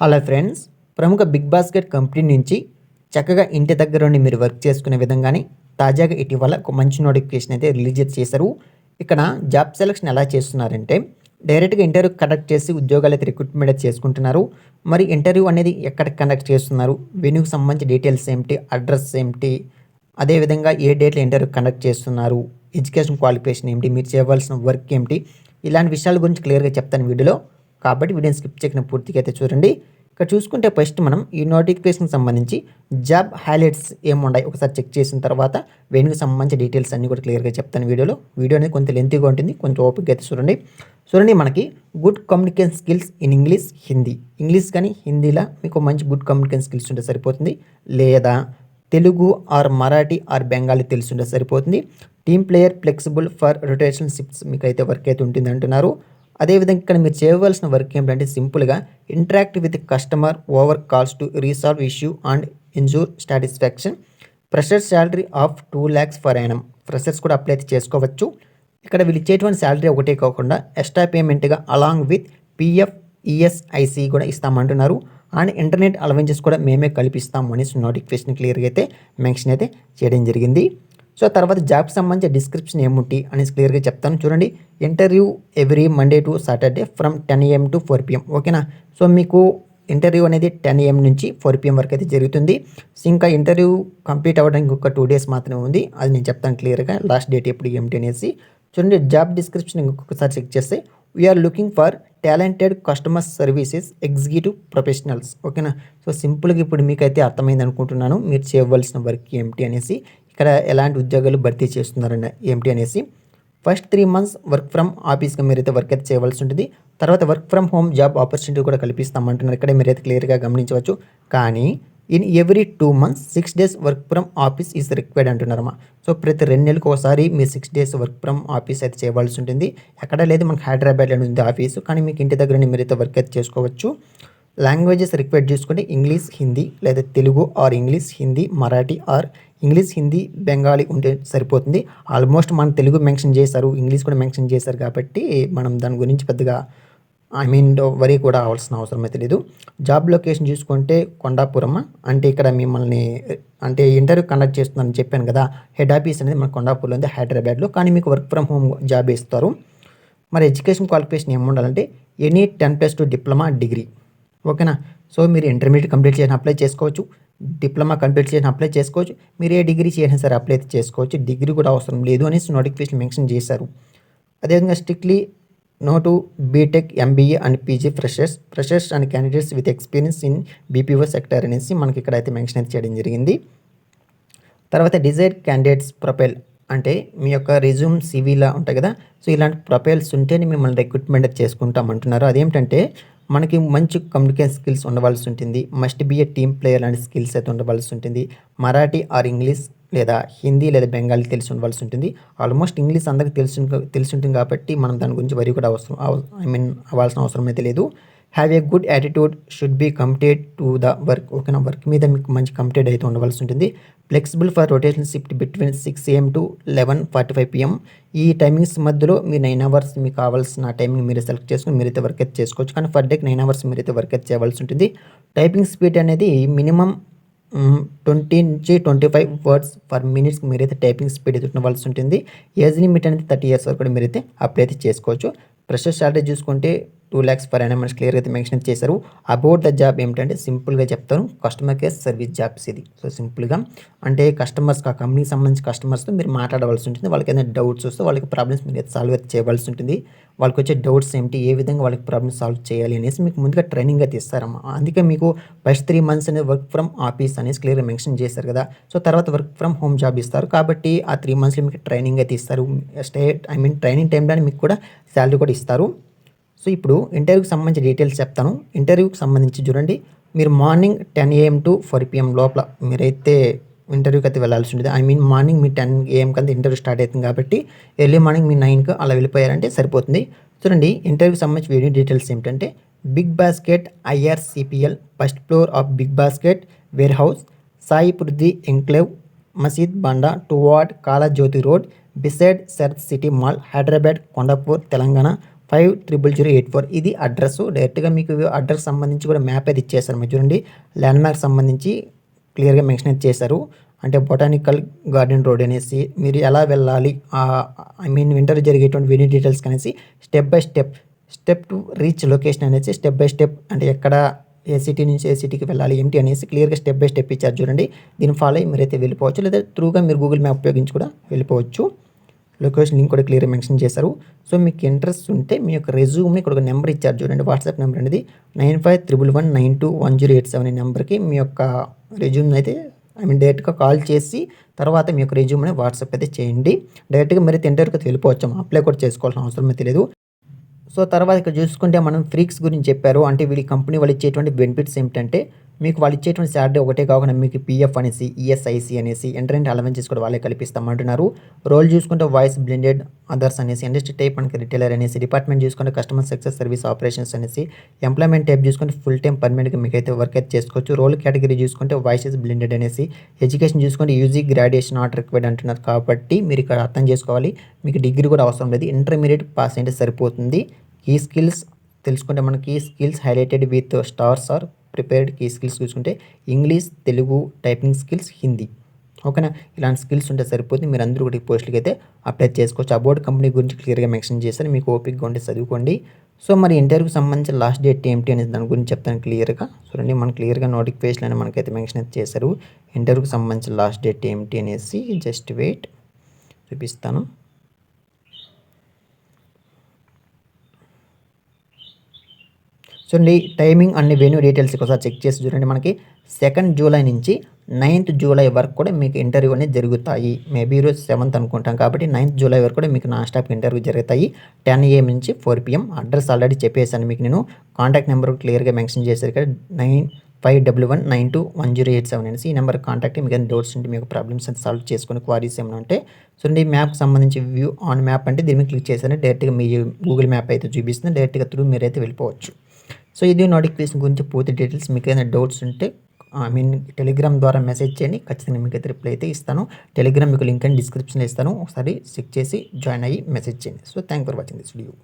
Hello friends ప్రముఖ big basket company నుంచి చక్కగా ఇంటి దగ్గర ఉండి మీరు వర్క్ చేసుకునే విధంగానే తాజాగా ఇటీవల ఒక మంచి నోటిఫికేషన్ అయితే రిలీజ్ చేశారు. ఇక్కడ జాబ్ సెలక్షన్ ఎలా చేస్తున్నారంటే డైరెక్ట్గా ఇంటర్వ్యూ కండక్ట్ చేసి ఉద్యోగాలు అయితే రిక్రూట్మెంట్ చేసుకుంటున్నారు. మరి ఇంటర్వ్యూ అనేది ఎక్కడ కండక్ట్ చేస్తున్నారు? వెన్యూకి సంబంధించి డీటెయిల్స్ ఏమిటి? అడ్రస్ ఏమిటి? అదేవిధంగా ఏ డేట్లో ఇంటర్వ్యూ కండక్ట్ చేస్తున్నారు? ఎడ్యుకేషన్ క్వాలిఫికేషన్ ఏమిటి? మీరు చేయవలసిన వర్క్ ఏమిటి? ఇలాంటి విషయాల గురించి క్లియర్గా చెప్తాను వీడియోలో. కాబట్టి వీడియోని స్కిప్ చేయకుండా పూర్తిగా అయితే చూడండి. ఇక్కడ చూసుకుంటే ఫస్ట్ మనం ఈ నోటిఫికేషన్కి సంబంధించి జాబ్ హైలైట్స్ ఏమున్నాయి ఒకసారి చెక్ చేసిన తర్వాత వేణుకు సంబంధించి డీటెయిల్స్ అన్నీ కూడా క్లియర్గా చెప్తాను వీడియోలో. వీడియో అనేది కొంత లెంతీగా ఉంటుంది కొంచెం ఓపిక అయితే చూడండి. చూడండి మనకి good communication skills in English Hindi. English కానీ హిందీలో మీకు మంచి గుడ్ కమ్యూనికేషన్ స్కిల్స్ ఉంటే సరిపోతుంది. లేదా తెలుగు ఆర్ మరాఠీ ఆర్ బెంగాలీ తెలుసుంటే సరిపోతుంది. Team player flexible for rotation shifts మీకు అయితే వర్క్ అయితే ఉంటుంది అంటున్నారు అదేవిధంగా ఇక్కడ మీరు చేయవలసిన వర్క్ ఏంటంటే సింపుల్గా interact with customer over calls to resolve issue and ensure satisfaction fresher salary of two lakhs for annum freshers కూడా అప్లై అయితే చేసుకోవచ్చు. ఇక్కడ వీళ్ళు ఇచ్చేటువంటి శాలరీ ఒకటే కాకుండా ఎక్స్ట్రా పేమెంట్గా అలాంగ్ విత్ పిఎఫ్ ఈఎస్ఐసి కూడా ఇస్తామంటున్నారు. అండ్ ఇంటర్నెట్ అలవెన్సెస్ కూడా మేమే కల్పిస్తాము అనేసి నోటిఫికేషన్ క్లియర్గా అయితే మెన్షన్ అయితే చేయడం జరిగింది. సో తర్వాత జాబ్కి సంబంధించిన డిస్క్రిప్షన్ ఏముంటి అనేసి క్లియర్గా చెప్తాను. చూడండి interview every Monday to Saturday from ten AM to four PM ఓకేనా సో మీకు ఇంటర్వ్యూ అనేది టెన్ ఏఎం నుంచి ఫోర్ పిఎం వరకు అయితే జరుగుతుంది. సో ఇంకా ఇంటర్వ్యూ కంప్లీట్ అవ్వడానికి ఒక టూ డేస్ మాత్రమే ఉంది. అది నేను చెప్తాను క్లియర్గా లాస్ట్ డేట్ ఎప్పుడు ఏమిటి అనేసి. చూడండి జాబ్ డిస్క్రిప్షన్ ఇంకొకసారి చెక్ చేస్తే we are looking for talented customer services executive professionals ఓకేనా సో సింపుల్గా ఇప్పుడు మీకైతే అర్థమైంది అనుకుంటున్నాను మీరు చేయవలసిన వర్క్ ఏమిటి అనేసి. ఇక్కడ ఎలాంటి ఉద్యోగాలు భర్తీ చేస్తున్నారన్న ఏమిటి అనేసి first three months work from ఆఫీస్గా మీరైతే వర్క్ అయితే చేయవలసి ఉంటుంది. తర్వాత work from home job opportunity కూడా కల్పిస్తామంటున్నారు. ఇక్కడ మీరైతే క్లియర్గా గమనించవచ్చు. కానీ in every two months six days work from office is required అంటున్నారమ్మా so ప్రతి రెండు నెలలకు ఒకసారి మీరు six days work from office అయితే చేయవలసి ఉంటుంది. ఎక్కడ లేదు మనకు హైదరాబాద్లో ఉంది ఆఫీసు. కానీ మీకు ఇంటి దగ్గర మీరైతే వర్క్ అయితే చేసుకోవచ్చు. లాంగ్వేజెస్ రిక్వైర్ చేసుకుంటే ఇంగ్లీష్ హిందీ లేదా Telugu or English Hindi Marathi or English Hindi Bengali ఉంటే సరిపోతుంది. ఆల్మోస్ట్ మన తెలుగు మెన్షన్ చేశారు ఇంగ్లీష్ కూడా మెన్షన్ చేశారు కాబట్టి మనం దాని గురించి పెద్దగా ఐ మీన్ వరి కూడా అవ్వాల్సిన అవసరం అయితే లేదు. జాబ్ లొకేషన్ చూసుకుంటే కొండాపురం అంటే ఇక్కడ మిమ్మల్ని అంటే ఇంటర్వ్యూ కండక్ట్ చేస్తున్నారని చెప్పాను కదా హెడ్ ఆఫీస్ అనేది మన కొండాపూర్లో ఉంది హైదరాబాద్లో. కానీ మీకు వర్క్ ఫ్రమ్ హోమ్ జాబ్ ఇస్తారు. మరి education qualification ఏముండాలంటే any ten plus two diploma degree ఓకేనా? సో మీరు ఇంటర్మీడియట్ కంప్లీట్ చేసిన అప్లై చేసుకోవచ్చు. డిప్లొమా కంప్లీట్ చేసిన అప్లై చేసుకోవచ్చు. మీరు ఏ డిగ్రీ చేసినా సరే అప్లై అయితే చేసుకోవచ్చు. డిగ్రీ కూడా అవసరం లేదు అనేసి నోటిఫికేషన్ మెన్షన్ చేశారు. అదేవిధంగా strictly no to BTech MBA and PG freshers freshers and candidates with experience in BPO sector అనేసి మనకి ఇక్కడ అయితే మెన్షన్ అయితే చేయడం జరిగింది. తర్వాత డిజైర్ క్యాండిడేట్స్ ప్రొఫైల్ అంటే మీ యొక్క రెజ్యూమ్ సివీలా ఉంటాయి కదా. సో ఇలాంటి ప్రొఫైల్స్ ఉంటేనే మిమ్మల్ని రిక్రూట్మెంట్ చేసుకుంటాం అంటున్నారు. అదేంటంటే మనకి మంచి కమ్యూనికేషన్ స్కిల్స్ ఉండవలసి ఉంటుంది. Must be a team player లాంటి స్కిల్స్ అయితే ఉండవలసి ఉంటుంది. మరాఠీ ఆర్ ఇంగ్లీష్ లేదా హిందీ లేదా బెంగాలీ తెలిసి ఉండవలసి ఉంటుంది. ఆల్మోస్ట్ ఇంగ్లీష్ అందరికీ తెలిసి తెలిసి ఉంటుంది కాబట్టి మనం దాని గురించి వరి కూడా అవసరం ఐ మీన్ అవ్వాల్సిన అవసరం అయితే లేదు. Have a good attitude should be complete to the work ఓకేనా? వర్క్ మీద మీకు మంచి కంప్లీట్ అయితే ఉండవలసి ఉంటుంది. Flexible for rotation shift between six AM to eleven forty five PM. ఈ టైమింగ్స్ మధ్యలో మీరు నైన్ అవర్స్ మీకు కావాల్సిన టైమింగ్ మీరు సెలెక్ట్ చేసుకుని మీరైతే వర్క్ అయితే చేసుకోవచ్చు. కానీ ఫర్ డేకి నైన్ అవర్స్ మీరైతే వర్క్ అయితే చేయవలసి ఉంటుంది. టైపింగ్ స్పీడ్ అనేది మినిమం ట్వంటీ నుంచి twenty five words per minutes మీరైతే టైపింగ్ స్పీడ్ అయితే ఉండవలసి ఉంటుంది. ఏజ్ లిమిట్ అనేది థర్టీ ఇయర్స్ వరకు కూడా మీరైతే అప్లై అయితే చేసుకోవచ్చు. ప్రెషర్ శాలరీ చూసుకుంటే టూ ల్యాక్స్ పర్ యానం మనకి క్లియర్గా అయితే మెన్షన్ చేశారు. అబౌట్ ద జాబ్ ఏమిటంటే సింపుల్గా చెప్తాను. కస్టమర్ కేర్ సర్వీస్ జాబ్స్ ఇది. సో సింపుల్గా అంటే కస్టమర్స్ ఆ కంపెనీకి సంబంధించిన కస్టమర్స్తో మీరు మాట్లాడవలసి ఉంటుంది. వాళ్ళకి ఏదైనా డౌట్స్ వస్తే వాళ్ళకి ప్రాబ్లమ్స్ మీరు సాల్వ్ చేయవలసి ఉంటుంది. వాళ్ళకి వచ్చే డౌట్స్ ఏమిటి? ఏ విధంగా వాళ్ళకి ప్రాబ్లమ్స్ సాల్వ్ చేయాలి అనేసి మీకు ముందుగా ట్రైనింగ్ అయితే ఇస్తారమ్మా అందుకే మీకు ఫస్ట్ త్రీ మంత్స్ అనేది వర్క్ ఫ్రమ్ ఆఫీస్ అనేసి క్లియర్గా మెన్షన్ చేశారు కదా. సో తర్వాత వర్క్ ఫ్రమ్ హోమ్ జాబ్ ఇస్తారు. కాబట్టి ఆ త్రీ మంత్స్లో మీకు ట్రైనింగ్ అయితే ఇస్తారు స్టే ఐ మీన్ ట్రైనింగ్ టైంలో మీకు కూడా శాలరీ కూడా ఇస్తారు. సో ఇప్పుడు ఇంటర్వ్యూకి సంబంధించి డీటెయిల్స్ చెప్తాను. ఇంటర్వ్యూకి సంబంధించి చూడండి. మీరు morning ten AM to four PM లోపల మీరైతే ఇంటర్వ్యూకి అయితే వెళ్ళాల్సి ఉంటుంది ఐ మీన్ మార్నింగ్ మీ టెన్ ఏఎం కంతా ఇంటర్వ్యూ స్టార్ట్ అవుతుంది కాబట్టి ఎర్లీ మార్నింగ్ మీ నైన్కి అలా వెళ్ళిపోయారంటే సరిపోతుంది. చూడండి ఇంటర్వ్యూకి సంబంధించి వీడియో డీటెయిల్స్ ఏమిటంటే BigBasket IRCPL first floor of BigBasket warehouse Sai Prithvi enclave Masjid Banda toward Kalajyothi road beside Sarath city mall Hyderabad Kondapur Telangana five triple zero eight four. ఇది address డైరెక్ట్గా మీకు అడ్రస్ సంబంధించి కూడా map అయితే ఇచ్చేసారు మీరు చూడండి ల్యాండ్ మార్క్ సంబంధించి క్లియర్గా మెన్షన్ అయితే చేశారు. అంటే బొటానికల్ గార్డెన్ రోడ్ అనేసి మీరు ఎలా వెళ్ళాలి ఐ మీన్ వింటర్ జరిగేటువంటి వెనీ డీటెయిల్స్ అనేసి step by step step to reach location అనేసి స్టెప్ బై స్టెప్ అంటే ఎక్కడ ఏ సిటీ నుంచి ఏ సిటీకి వెళ్ళాలి ఏంటి అనేసి క్లియర్గా స్టెప్ బై స్టెప్ ఇచ్చారు. చూడండి దీన్ని ఫాలో అయ్యి మీరైతే వెళ్ళిపోవచ్చు. లేదా త్రూగా మీరు గూగుల్ మ్యాప్ ఉపయోగించి కూడా వెళ్ళిపోవచ్చు. లొకేషన్ లింక్ కూడా క్లియర్ మెన్షన్ చేశారు. సో మీకు ఇంట్రెస్ట్ ఉంటే మీ యొక్క రెజ్యూమ్ని ఇక్కడ ఒక నెంబర్ ఇచ్చారు చూడండి వాట్సాప్ నెంబర్ అనేది nine five triple one nine two one zero eight seven నెంబర్కి మీ యొక్క రెజ్యూమ్ని అయితే ఐ మీన్ డైరెక్ట్గా కాల్ చేసి తర్వాత మీ యొక్క రెజ్యూమ్ని వాట్సాప్ అయితే చేయండి. డైరెక్ట్గా మరి ఇంటర్వ్యూకి వెళ్ళిపోవచ్చు. అప్లై కూడా చేసుకోవాల్సిన అవసరం తెలియదు. సో తర్వాత ఇక్కడ చూసుకుంటే మనం ఫ్రీక్స్ గురించి చెప్పారు. అంటే వీడి కంపెనీ వాళ్ళు ఇచ్చేటువంటి బెనిఫిట్స్ ఏమిటంటే మీకు వాళ్ళు ఇచ్చేటువంటి శాలరీ ఒకటే కాకుండా మీకు పీఎఫ్ అనేసి ఈఎస్ఐసి అనేసి ఎంటర్టైన్ అలవెన్సెస్ కూడా వాళ్ళే కల్పిస్తామంటున్నారు. రోల్ చూసుకుంటే వాయిస్ బ్లెండెడ్ అదర్స్ అనేసి ఇండస్ట్రీ టైప్ మనకి రిటైలర్ అనేసి డిపార్ట్మెంట్ చూసుకుంటే కస్టమర్ సక్సెస్ సర్వీస్ ఆపరేషన్స్ అనేసి ఎంప్లాయ్మెంట్ టైప్ చూసుకుంటే ఫుల్ టైం పర్మనెంట్గా మీకు అయితే వర్క్ అయితే చేసుకోవచ్చు. రోల్ కేటగిరీ చూసుకుంటే వాయిసెస్ బ్లెండెడ్ అనేసి ఎడ్యుకేషన్ చూసుకుంటే యూజీ గ్రాడ్యుయేషన్ నాట్ రిక్వైర్డ్ అంటున్నారు కాబట్టి మీరు ఇక్కడ అర్థం చేసుకోవాలి. మీకు డిగ్రీ కూడా అవసరం లేదు. ఇంటర్మీడియట్ పాస్ అయితే సరిపోతుంది. ఈ స్కిల్స్ తెలుసుకుంటే మనకి skills highlighted with stars are prepared key skills చూసుకుంటే English Telugu typing skills Hindi ఓకేనా ఇలాంటి స్కిల్స్ ఉంటే సరిపోతుంది. మీరు అందరూ కూడా ఈ పోస్టులకి అయితే అప్లై చేసుకోవచ్చు. అబౌట్ కంపెనీ గురించి క్లియర్గా మెన్షన్ చేశారు మీకు ఓపిక్గా ఉంటే చదువుకోండి. సో మరి ఇంటర్వ్యూకి సంబంధించిన లాస్ట్ డేట్ ఏంటి అనేది దాని గురించి చెప్తాను క్లియర్గా చూడండి మనం క్లియర్గా నోటిఫికేషన్ అని మనకైతే మెన్షన్ అయితే చేశారు. ఇంటర్వ్యూకి సంబంధించిన లాస్ట్ డేట్ ఏంటి అనేసి జస్ట్ వెయిట్ చూపిస్తాను. చూడండి టైమింగ్ అన్ని వెన్యూ డీటెయిల్స్ ఒకసారి చెక్ చేసి చూడండి. మనకి సెకండ్ జూలై నుంచి నైన్త్ జూలై వరకు కూడా మీకు ఇంటర్వ్యూ అనేది జరుగుతాయి. మేబీ ఈరోజు సెవెంత్ అనుకుంటాం కాబట్టి నైన్త్ జూలై వరకు కూడా మీకు నా స్టాప్ ఇంటర్వ్యూ జరుగుతాయి. టెన్ ఏఎం నుంచి ఫోర్ పిఎం అడ్రస్ ఆల్రెడీ చెప్పేసాను మీకు నేను. కాంటాక్ట్ నెంబర్ క్లియర్గా మెన్షన్ చేశారు ఇక్కడ nine five W one nine two one zero eight seven అనేసి ఈ నెంబర్ కాంటాక్ట్ మీకు ఏదైనా డౌట్స్ ఉంటే మీకు ప్రాబ్లమ్స్ అయితే సాల్వ్ చేసుకుని క్వారీస్ ఏమైనా ఉంటే సో ఈ మ్యాప్ సంబంధించి వ్యూ ఆన్ మ్యాప్ అంటే దీన్ని క్లిక్ చేశాను. డైరెక్ట్గా మీ గూగుల్ మ్యాప్ అయితే చూపిస్తుంది. డైరెక్ట్గా త్రూ మీరైతే వెళ్ళిపోవచ్చు. సో ఇది నోటిఫికేషన్ గురించి పూర్తి డీటెయిల్స్ మీకు ఏదైనా డౌట్స్ ఉంటే ఐ మీన్ టెలిగ్రామ్ ద్వారా మెసేజ్ చేయండి. ఖచ్చితంగా మీకు అయితే రిప్లై అయితే ఇస్తాను. టెలిగ్రామ్ మీకు లింక్ అండ్ డిస్క్రిప్షన్లో ఇస్తాను. ఒకసారి చెక్ చేసి జాయిన్ అయ్యి మెసేజ్ చేయండి. So thank for watching this video.